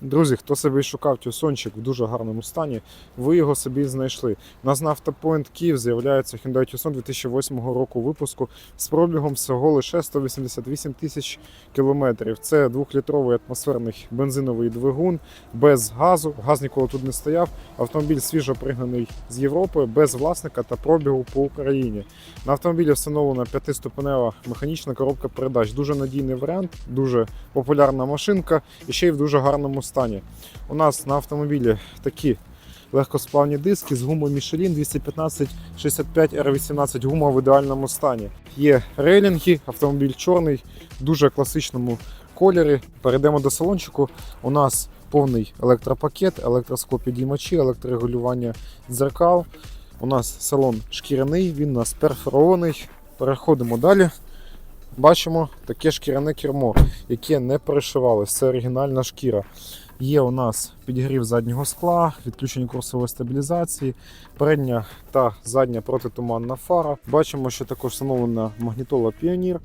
Друзі, хто собі шукав тюсончик в дуже гарному стані, ви його собі знайшли. У нас на автопоінт Київ з'являється Hyundai Tucson 2008 року випуску з пробігом всього лише 188 тисяч кілометрів. Це двохлітровий атмосферний бензиновий двигун без газу. Газ ніколи тут не стояв. Автомобіль свіжо пригнаний з Європи, без власника та пробігу по Україні. На автомобілі встановлена п'ятиступенева механічна коробка передач. Дуже надійний варіант, дуже популярна машинка і ще й в дуже гарному стані. У нас на автомобілі такі легкосплавні диски з гумою Michelin 215 65 R18 гума в ідеальному стані. Є рейлінги, автомобіль чорний, в дуже класичному кольорі. Перейдемо до салончику. У нас повний електропакет, електросклопідіймачі, електрорегулювання дзеркал. У нас салон шкіряний, він у нас перфорований. Переходимо далі. Бачимо таке шкіряне кермо, яке не перешивалось. Це оригінальна шкіра. Є у нас підігрів заднього скла, відключення курсової стабілізації, передня та задня протитуманна фара. Бачимо, що також встановлена магнітола Піонір.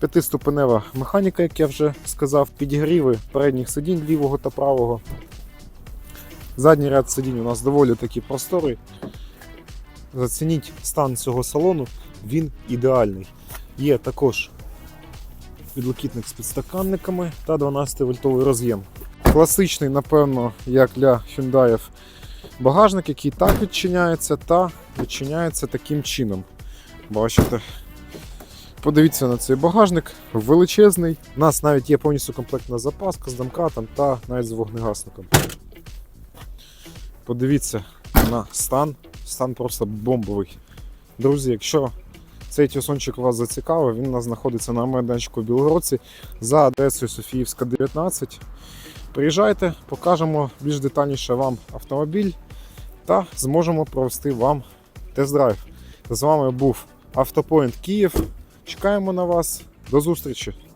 П'ятиступенева механіка, як я вже сказав, підігріви передніх сидінь лівого та правого. Задній ряд сидінь у нас доволі таки просторий. Зацініть стан цього салону, він ідеальний. Є також підлокітник з підстаканниками та 12 вольтовий роз'єм. Класичний, напевно, як для Hyundai багажник, який так відчиняється та відчиняється таким чином. Бачите? Подивіться на цей багажник, величезний. У нас навіть є повністю комплектна запаска з домкратом та навіть з вогнегасником. Подивіться на стан. Стан просто бомбовий. Друзі, якщо цей тюсончик вас зацікавив, він у нас знаходиться на майданчику в Білгородці за адресою Софіївська 19. Приїжджайте, покажемо більш детальніше вам автомобіль та зможемо провести вам тест-драйв. З вами був Автопоінт Київ. Чекаємо на вас. До зустрічі!